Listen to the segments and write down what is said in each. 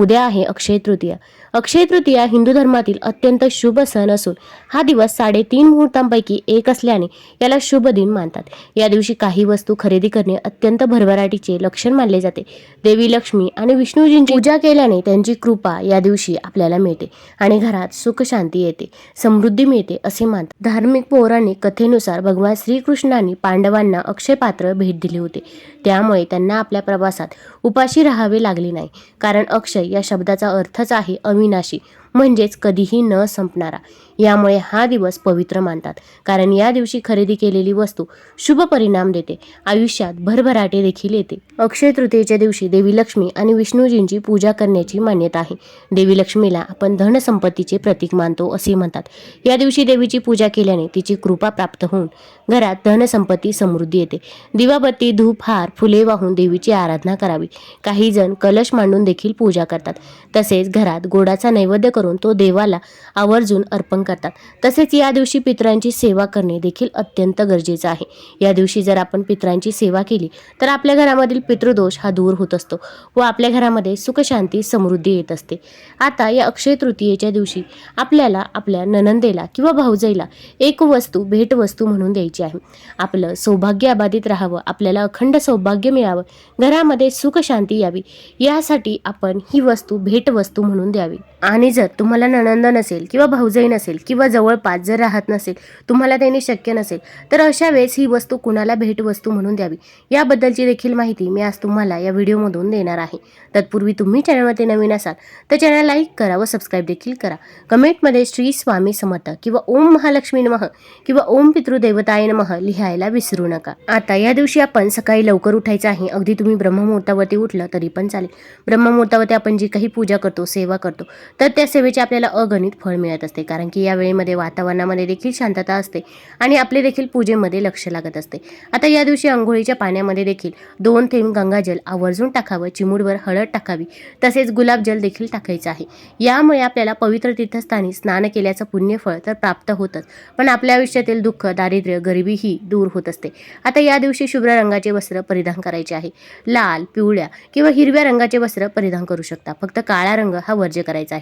उद्या आहे अक्षय तृतीया. अक्षय तृतीया हिंदू धर्मातील अत्यंत शुभ सण असून हा दिवस साडेतीन मुहूर्तांपैकी एक असल्याने याला शुभ दिन मानतात. या दिवशी काही वस्तू खरेदी करणे अत्यंत भरभराटीचे लक्षण मानले जाते. देवी लक्ष्मी आणि विष्णूजींची पूजा केल्याने त्यांची कृपा या दिवशी आपल्याला मिळते आणि घरात सुख शांती येते समृद्धी मिळते असे मानतात. धार्मिक पौराणिक कथेनुसार भगवान श्रीकृष्णांनी पांडवांना अक्षय पात्र भेट दिले होते. त्यामुळे त्यांना आपल्या प्रवासात उपाशी राहावे लागले नाही. कारण अक्षय या शब्दाचा अर्थच आहे अविनाशी. म्हणजेच कधीही न संपणारा. यामुळे हा दिवस पवित्र मानतात. कारण या दिवशी खरेदी केलेली वस्तू शुभ परिणाम देते. आयुष्यात भरभराटे देखील येते. अक्षय तृतीयेच्या दिवशी देवी लक्ष्मी आणि विष्णूजींची पूजा करण्याची मान्यता आहे. देवी लक्ष्मीला आपण धनसंपत्तीचे प्रतीक मानतो असे म्हणतात. या दिवशी देवीची पूजा केल्याने तिची कृपा प्राप्त होऊन घरात धनसंपत्ती समृद्धी येते. दिवाबत्ती धूप हार फुले वाहून देवीची आराधना करावी. काही जण कलश मांडून देखील पूजा करतात. तसेच घरात गोडाचा नैवेद्य करून तो देवाला आवर्जून अर्पण करतात. तसेच या दिवशी पितरांची सेवा करणे देखील अत्यंत गरजेचं आहे. या दिवशी जर आपण पितरांची सेवा केली तर आपल्या घरामधील पितृदोष हा दूर होत असतो व आपल्या घरामध्ये सुखशांती समृद्धी येत असते. आता या अक्षय तृतीयेच्या दिवशी आपल्याला आपल्या ननंदेला किंवा भाऊजाईला एक वस्तू भेटवस्तू म्हणून द्यायची आहे. आपलं सौभाग्य अबाधित राहावं आपल्याला अखंड सौभाग्य मिळावं घरामध्ये सुखशांती यावी यासाठी आपण ही वस्तू भेटवस्तू म्हणून द्यावी. आणि जर तुम्हाला नणंद नसेल किंवा भाऊजाई नसेल किंवा जवळपास जर राहत नसेल तुम्हाला देणे शक्य नसेल तर अशा वेळेस ही वस्तू कुणाला भेटवस्तू म्हणून द्यावी? याबद्दलची देखील माहिती मी आज तुम्हाला या व्हिडिओमधून देणार आहे. तत्पूर्वी तुम्ही चॅनलमध्ये नवीन असाल तर चॅनल लाईक करा व सबस्क्राईब देखील करा. कमेंटमध्ये श्री स्वामी समर्थ किंवा ओम महालक्ष्मी नमः किंवा ओम पितृदेवताय नमः लिहायला विसरू नका. आता या दिवशी आपण सकाळी लवकर उठायचं आहे. अगदी तुम्ही ब्रह्ममुहूर्तावरती उठलं तरी पण चालेल. ब्रह्ममुहूर्तावरती आपण जी काही पूजा करतो सेवा करतो तर त्या सेवेचे आपल्याला अगणित फळ मिळत असते. कारण की या वेळेमध्ये वातावरणामध्ये देखील शांतता असते आणि आपले देखील पूजेमध्ये लक्ष लागत असते. आता या दिवशी आंघोळीच्या पाण्यामध्ये देखील दोन थेंब गंगाजल आवर्जून टाकावं चिमूडवर हळद टाकावी तसेच गुलाबजल देखील टाकायचं आहे. यामुळे आपल्याला पवित्र तीर्थस्थानी स्नान केल्याचं पुण्यफळ तर प्राप्त होतंच. पण आपल्या आयुष्यातील दुःख दारिद्र्य गरिबी ही दूर होत असते. आता या दिवशी शुभ्र रंगाचे वस्त्र परिधान करायचे आहे. लाल पिवळ्या किंवा हिरव्या रंगाचे वस्त्र परिधान करू शकता. फक्त काळा रंग हा वर्ज्य करायचा आहे.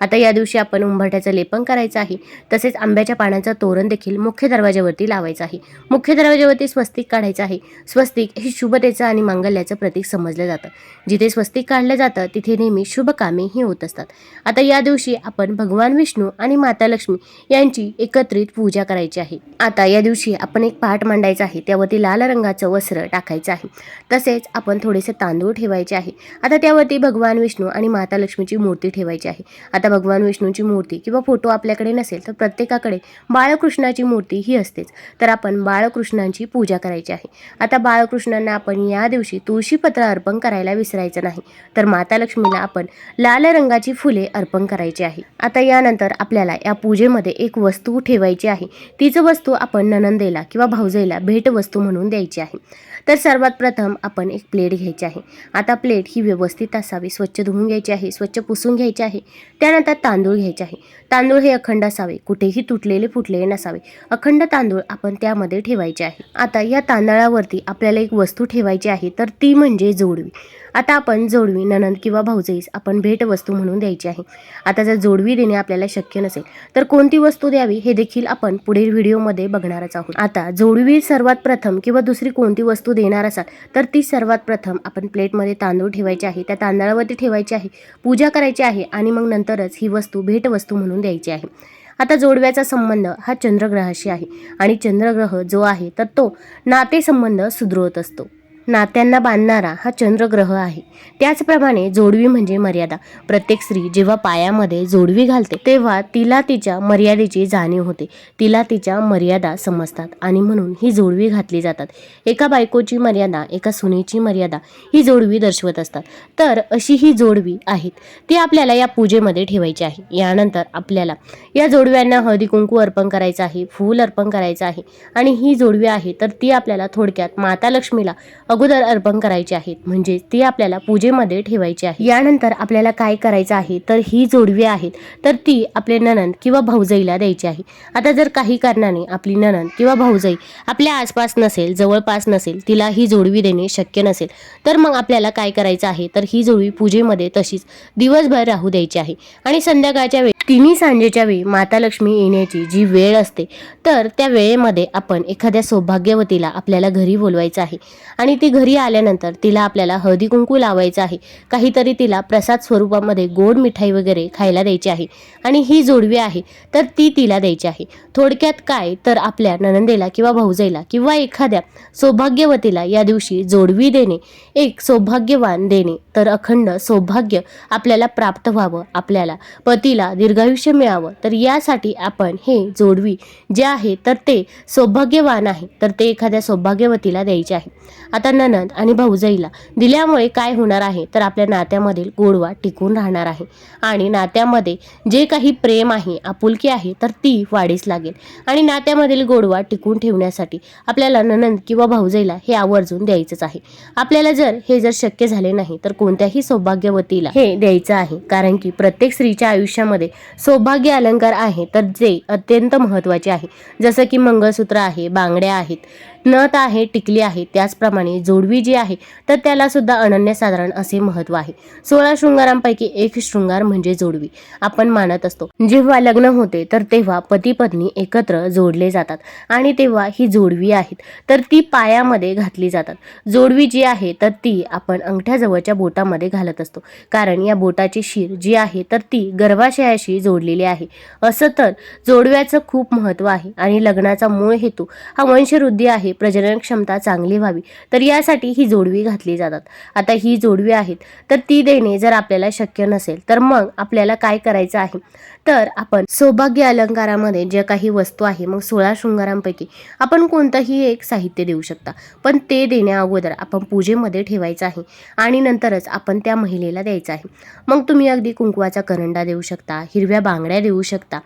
आता या दिवशी आपण उंबरठ्याचं लेपन करायचं आहे. तसेच आंब्याच्या पानांचं तोरण देखील मुख्य दरवाज्यावरती लावायचं आहे. मुख्य दरवाज्यावरती स्वस्तिक काढायचं आहे. स्वस्तिक हे शुभतेचं आणि मांगल्याचं प्रतीक समजलं जातं. जिथे स्वस्तिक काढलं जातं तिथे नेहमी शुभ कामेही होत असतात. आता या दिवशी आपण भगवान विष्णू आणि माता लक्ष्मी यांची एकत्रित पूजा करायची आहे. आता या दिवशी आपण एक पाठ मांडायचा आहे. त्यावरती लाल रंगाचं वस्त्र टाकायचं आहे. तसेच आपण थोडेसे तांदूळ ठेवायचे आहे. आता त्यावरती भगवान विष्णू आणि माता लक्ष्मीची मूर्ती ठेवायची आहे. आता भगवान विष्णूची मूर्ती किंवा फोटो आपल्याकडे नसेल तर प्रत्येकाकडे बाळकृष्णाची मूर्ती ही असतेच. तर आपण बाळकृष्णांची पूजा करायची आहे. आता बाळकृष्णांना आपण या दिवशी तुळशीपत्र अर्पण करायला विसरायचं नाही. तर माता लक्ष्मीला आपण लाल रंगाची फुले अर्पण करायची आहे. आता यानंतर आपल्याला या पूजेमध्ये एक वस्तू ठेवायची आहे. तीच वस्तू आपण ननंदेला किंवा भाऊजेला भेटवस्तू म्हणून द्यायची आहे. तर सर्वात प्रथम आपण एक प्लेट घ्यायची आहे. आता प्लेट ही व्यवस्थित असावी स्वच्छ धुवून घ्यायची आहे स्वच्छ पुसून घ्यायची आहे. त्यानंतर तांदूळ घ्यायचे आहे. तांदूळ हे अखंड असावे. कुठेही तुटलेले फुटलेले नसावे. अखंड तांदूळ आपण त्यामध्ये ठेवायचे आहे. आता या तांदळावरती आपल्याला एक वस्तू ठेवायची आहे तर ती म्हणजे जोडवी. आता आपण जोडवी ननंद किंवा भाऊजाईस आपण भेटवस्तू म्हणून द्यायची आहे. आता जर जोडवी देणे आपल्याला शक्य नसेल तर कोणती वस्तू द्यावी हे देखील आपण पुढील व्हिडिओमध्ये बघणारच आहोत. आता जोडवी सर्वात प्रथम किंवा दुसरी कोणती वस्तू देणार असाल तर ती सर्वात प्रथम आपण प्लेटमध्ये तांदूळ ठेवायचे आहे. त्या तांदळावरती ठेवायची आहे. पूजा करायची आहे आणि मग नंतरच ही वस्तू भेटवस्तू म्हणून द्यायची आहे. आता जोडव्याचा संबंध हा चंद्रग्रहाशी आहे आणि चंद्रग्रह जो आहे तर तो नातेसंबंध सुदृढ असतो. नात्यांना बांधणारा हा चंद्रग्रह आहे. त्याचप्रमाणे जोडवी म्हणजे मर्यादा. प्रत्येक स्त्री जेव्हा पायामध्ये जोडवी घालते तेव्हा तिला तिच्या मर्यादेची जाणीव होते. तिला तिच्या मर्यादा समजतात आणि म्हणून ही जोडवी घातली जातात. एका बायकोची मर्यादा एका सुनेची मर्यादा ही जोडवी दर्शवत असतात. तर अशी ही जोडवी आहेत. ती आपल्याला या पूजेमध्ये ठेवायची आहे. यानंतर आपल्याला या जोडव्यांना हळदी कुंकू अर्पण करायचं आहे फूल अर्पण करायचं आहे आणि ही जोडवी आहे तर ती आपल्याला थोडक्यात माता लक्ष्मीला अगोदर अर्पण करायची आहेत. म्हणजे ती आपल्याला पूजेमध्ये ठेवायची आहे. यानंतर आपल्याला काय करायचं आहे? तर ही जोडवी आहेत. तर ती आपले ननंद किंवा भाऊजाईला द्यायची आहे. आता जर काही कारणाने आपली ननंद किंवा भाऊजाई आपल्या आसपास नसेल जवळपास नसेल तिला ही जोडवी देणे शक्य नसेल तर मग आपल्याला काय करायचं आहे? तर ही जोडवी पूजेमध्ये तशीच दिवसभर राहू द्यायची आहे. आणि संध्याकाळच्या वेळी तिन्ही सांजेच्या वेळी माता लक्ष्मी येण्याची जी वेळ असते तर त्या वेळेमध्ये आपण एखाद्या सौभाग्यवतीला आपल्याला घरी बोलवायचं आहे. आणि ती घरी आल्यानंतर तिला आपल्याला हळदी कुंकू लावायचं आहे. काहीतरी तिला प्रसाद स्वरूपामध्ये गोड मिठाई वगैरे खायला द्यायची आहे. आणि ही जोडवी आहे तर ती तिला द्यायची आहे. थोडक्यात काय? तर आपल्या ननंदेला किंवा भाऊजाईला किंवा एखाद्या सौभाग्यवतीला या दिवशी जोडवी देणे. एक सौभाग्यवान देणे. तर अखंड सौभाग्य आपल्याला प्राप्त व्हावं आपल्याला पतीला दीर्घायुष्य मिळावं. तर यासाठी आपण हे जोडवी जे आहे तर ते सौभाग्यवान आहे. तर ते एखाद्या सौभाग्यवतीला द्यायचे आहे. आता ननंद आणि भाऊजाईला दिल्यामुळे काय होणार आहे तर आपल्या नात्यामधील गोडवा टिकून राहणार आहे. आणि नात्यामध्ये जे काही प्रेम आहे आपुलकी आहे तर ती वाढीस लागेल. आणि नात्यामधील गोडवा टिकून ठेवण्यासाठी आपल्याला ननंद किंवा भाऊजाईला हे आवर्जून द्यायचंच आहे. आपल्याला जर हे जर शक्य झाले नाही तर कोणत्याही सौभाग्यवतीला हे द्यायचं आहे. कारण की प्रत्येक स्त्रीच्या आयुष्यामध्ये सौभाग्य अलंकार आहे तर जे अत्यंत महत्त्वाचे आहे. जसं की मंगळसूत्र आहे बांगड्या आहेत नथ आहे टिकली आहे त्याचप्रमाणे जोडवी जी आहे तर त्याला सुद्धा अनन्यसाधारण असे महत्त्व आहे. सोळा शृंगारांपैकी एक शृंगार म्हणजे जोडवी. आपण मानत असतो जेव्हा लग्न होते तर तेव्हा पती पत्नी एकत्र जोडले जातात आणि तेव्हा ही जोडवी आहेत तर ती पायामध्ये घातली जातात. जोडवी जी आहे तर ती आपण अंगठ्याजवळच्या बोटामध्ये घालत असतो कारण या बोटाची शीर जी आहे तर ती गर्भाशयाशी जोडलेली आहे. असं तर जोडव्याचं खूप महत्त्व आहे आणि लग्नाचा मूळ हेतू हा वंशवृद्धी आहे प्रजनन क्षमता चांगली व्हावी तर यासाठी ही जोडवी घातली जातात. आता ही जोडवी आहेत तर ती देणे जर आपल्याला शक्य नसेल तर मग आपल्याला काय करायचं आहे? तर आपण सौभाग्य अलंकारामध्ये ज्या काही वस्तू आहे मग सोळा शृंगारांपैकी आपण कोणतंही एक साहित्य देऊ शकता. पण ते देण्या अगोदर आपण पूजेमध्ये ठेवायचं आहे आणि नंतरच आपण त्या महिलेला द्यायचं आहे. मग तुम्ही अगदी कुंकवाचा करंडा देऊ शकता हिरव्या बांगड्या देऊ शकता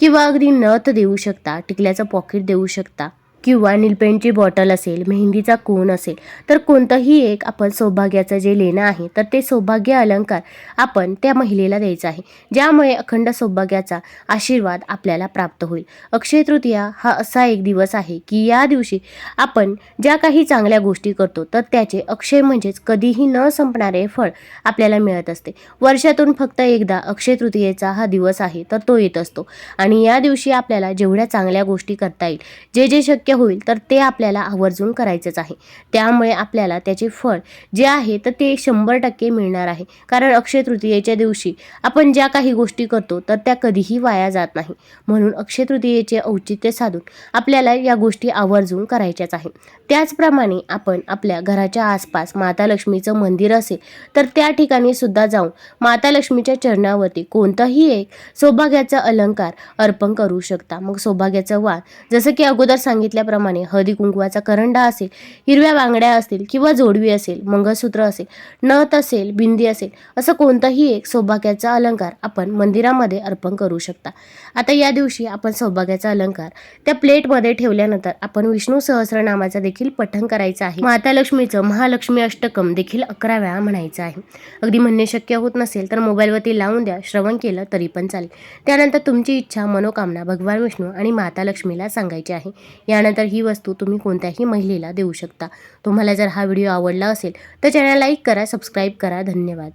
किंवा अगदी नथ देऊ शकता टिकल्याचं पॉकेट देऊ शकता. किंवा नीलपेंटची बॉटल असेल मेहंदीचा कोण असेल तर कोणतंही एक आपण सौभाग्याचं जे लेणं आहे तर ते सौभाग्य अलंकार आपण त्या महिलेला द्यायचा आहे. ज्यामुळे अखंड सौभाग्याचा आशीर्वाद आपल्याला प्राप्त होईल. अक्षय तृतीया हा असा एक दिवस आहे की या दिवशी आपण ज्या काही चांगल्या गोष्टी करतो तर त्याचे अक्षय म्हणजेच कधीही न संपणारे फळ आपल्याला मिळत असते. वर्षातून फक्त एकदा अक्षय तृतीयेचा हा दिवस आहे तर तो येत असतो. आणि या दिवशी आपल्याला जेवढ्या चांगल्या गोष्टी करता येईल जे जे शक्य होईल तर ते आपल्याला आवर्जून करायचंच आहे. त्यामुळे आपल्याला त्याचे फळ जे आहे तर ते शंभर टक्के मिळणार आहे. कारण अक्षय तृतीयेच्या दिवशी आपण ज्या काही गोष्टी करतो तर त्या कधीही वाया जात नाही. म्हणून अक्षय तृतीयेचे औचित्य साधून आपल्याला या गोष्टी आवर्जून करायच्याच आहे. त्याचप्रमाणे आपण आपल्या घराच्या आसपास माता लक्ष्मीचं मंदिर असेल तर त्या ठिकाणी सुद्धा जाऊन माता लक्ष्मीच्या चरणावरती कोणताही एक सौभाग्याचा अलंकार अर्पण करू शकता. मग सौभाग्याचं वाण जसं की अगोदर सांगितलं सांगितल्याप्रमाणे हळदी कुंकवाचा करंडा असेल हिरव्या बांगड्या असतील किंवा जोडवी असेल मंगळसूत्र असेल नथ असेल बिंदी असेल असं कोणताही एक सौभाग्याचा अलंकार आपण मंदिरामध्ये अर्पण करू शकता. आता या दिवशी आपण सौभाग्याचा अलंकार त्या प्लेटमध्ये ठेवल्यानंतर आपण विष्णू सहस्रनामाचा देखील पठण करायचं आहे. माता लक्ष्मीचं महालक्ष्मी अष्टकम देखील अकरा वेळा म्हणायचं आहे. अगदी म्हणणे शक्य होत नसेल तर मोबाईलवरती लावून द्या श्रवण केलं तरी पण चालेल. त्यानंतर तुमची इच्छा मनोकामना भगवान विष्णू आणि माता लक्ष्मीला सांगायची आहे. यानंतर ही वस्तू तुम्ही कोणत्याही महिलेला देऊ शकता. तुम्हाला जर हा व्हिडिओ आवडला असेल तर चॅनल लाईक करा सबस्क्राईब करा. धन्यवाद.